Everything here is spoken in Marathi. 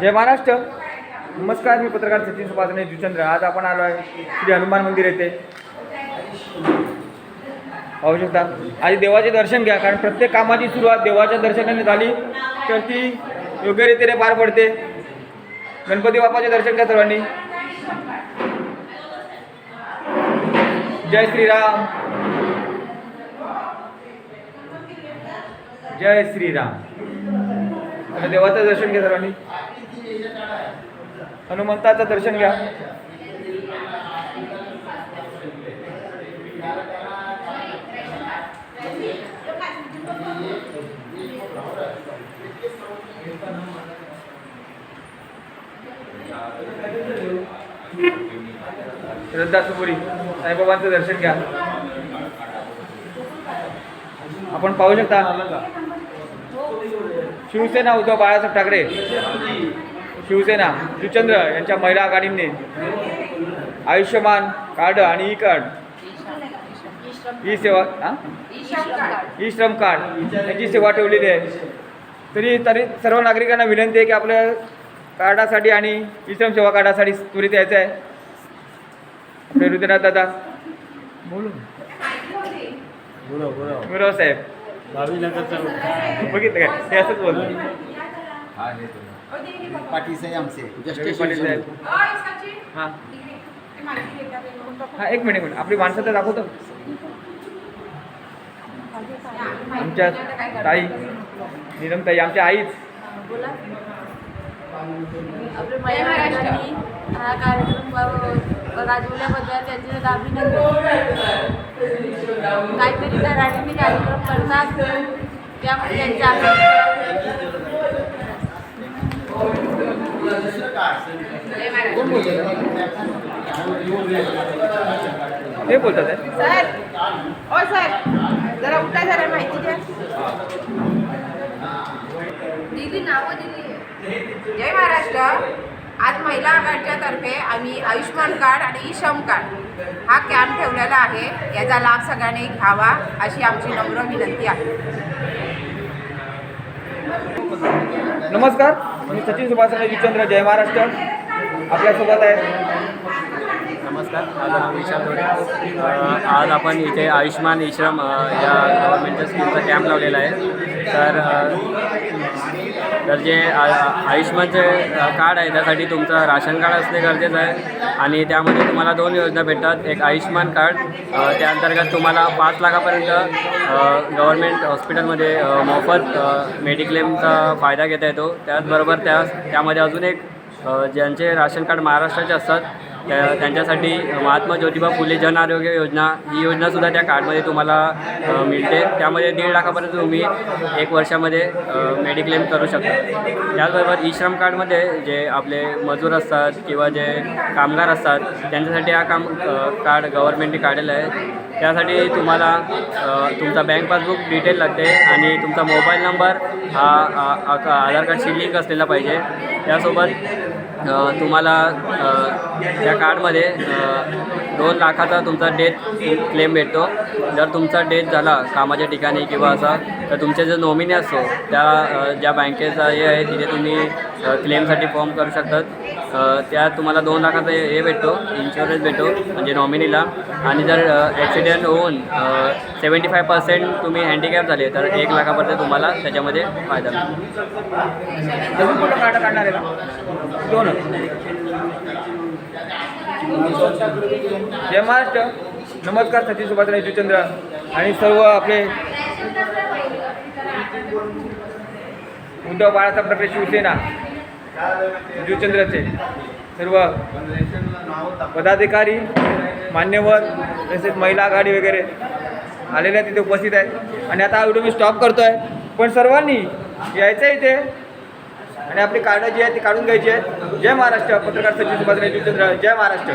जय महाराष्ट्र. नमस्कार मी पत्रकार सचिन सुभाषने जुचंद्र. आज आपण आलो आहे श्री हनुमान मंदिर येथे. पाहू शकता. आधी देवाचे दर्शन घ्या कारण प्रत्येक कामाची सुरुवात देवाच्या दर्शनाने झाली तर ती योग्यरीतीने पार पडते. गणपती बाप्पाचे दर्शन घ्या सर्वांनी. जय श्रीराम. जय श्रीराम. देवाचं दर्शन घ्या सर्वांनी. हनुमंताचं दर्शन घ्या. श्रद्धा सुपुरी साईबाबांचं दर्शन घ्या. आपण पाहू शकता. शिवसेना उद्धव बाळासाहेब ठाकरे. शिवसेना शिवचंद्र यांच्या महिला आघाडीने आयुष्यमान कार्ड आणि ई कार्ड ई सेवा हां? ई श्रम कार्ड याची सेवा ठेवलेली आहे. तरी तरी सर्व नागरिकांना विनंती आहे की आपल्या कार्डासाठी आणि ई श्रम सेवा कार्डासाठी त्वरित यायचं आहे. आपले हृदयनाथ दादा. बोलू. बोला बोला गुरव साहेब बघितलं काय? ते असंच बोलतो पाटील साहेब आमचे रवी पाटील साहेब हां. हां एक मिनिट एक मिनिट. आपली माणसं तर दाखवतो. आमच्या ताई नीलम ताई आमच्या आईच. हा कार्यक्रम राजवल्याबद्दल त्यांचे अभिनंदन. काहीतरी घराणी कार्यक्रम करतात त्यामुळे त्यांचे ते बोलतात. सर ओ सर जरा उठा जरा माहिती द्या. दिली नावं दिली जय महाराष्ट्र. आज महिला आघाडीच्या तर्फे आम्ही आयुष्यमान कार्ड आणि ई श्रम कार्ड हा कॅम्प ठेवलेला आहे. याचा लाभ सगळ्यांनी घ्यावा अशी आमची नम्र विनंती आहे. नमस्कार मी सचिन सुभाष विचंद्र जय महाराष्ट्र. आपल्यासोबत आहे. नमस्कार माझं नाव विशाल आज आपण इथे आयुष्मान इश्रम या गव्हर्नमेंटच्या स्कीमचा कॅम्प लावलेला आहे. तर तर जे आयुष्मानचे कार्ड आहे त्यासाठी तुमचं राशन कार्ड असणे गरजेचं आहे. आणि त्यामध्ये तुम्हाला दोन योजना भेटतात. एक आयुष्मान कार्ड त्या अंतर्गत तुम्हाला पाच लाखापर्यंत गव्हर्मेंट हॉस्पिटलमध्ये मोफत मेडिक्लेमचा फायदा घेता येतो. त्याचबरोबर त्या त्यामध्ये अजून एक ज्यांचे राशन कार्ड महाराष्ट्राचे असतात त्या त्यांच्यासाठी महात्मा ज्योतिबा फुले जन आरोग्य योजना ही योजनासुद्धा त्या कार्डमध्ये तुम्हाला मिळते. त्यामध्ये दीड लाखापर्यंत तुम्ही एक वर्षामध्ये मेडिक्लेम करू शकता. त्याचबरोबर ई श्रम कार्डमध्ये जे आपले मजूर असतात किंवा जे कामगार असतात त्यांच्यासाठी हा काम कार्ड गव्हर्नमेंटने काढलेलं आहे. त्यासाठी तुम्हाला तुमचा बँक पासबुक डिटेल लागते आणि तुमचा मोबाईल नंबर हा आ- आधार कार्डशी लिंक असलेला पाहिजे. त्यासोबत तुम्हाला त्या कार्डमध्ये दोन लाखाचा तुमचा डेथ क्लेम भेटतो. जर तुमचा डेथ झाला कामाच्या ठिकाणी किंवा असा तर तुमचे जे नॉमिनी असतो त्या ज्या बँकेचा हे आहे तिथे तुम्ही क्लेमसाठी फॉर्म करू शकतात. त्यात तुम्हाला दोन लाखाचा हे भेटतो इन्शुरन्स भेटतो म्हणजे नॉमिनीला आणि जर ॲक्सिडेंट होऊन सेवन्टी फाय पर्सेंट तुम्ही हँडिकॅप झाले तर एक लाखापर्यंत तुम्हाला त्याच्यामध्ये फायदा मिळतो. काढणार आहे जय महाराष्ट्र. नमस्कार सचिन सुभाषराव जुचंद्र आणि सर्व आपले उद्धव बाळासाहेब ठाकरे शिवसेना. जुचंद्रचे सर्व पदाधिकारी मान्यवर तसेच महिला आघाडी वगैरे आलेल्या तिथे उपस्थित आहेत. आणि आता हा व्हिडिओ मी स्टॉप करतो आहे पण सर्वांनी यायचं आहे इथे. आणि आपली कार्ड जी आहे ती काढून घ्यायची आहे जय महाराष्ट्र. पत्रकार सचिव सुभाष जुचंद्र जय महाराष्ट्र.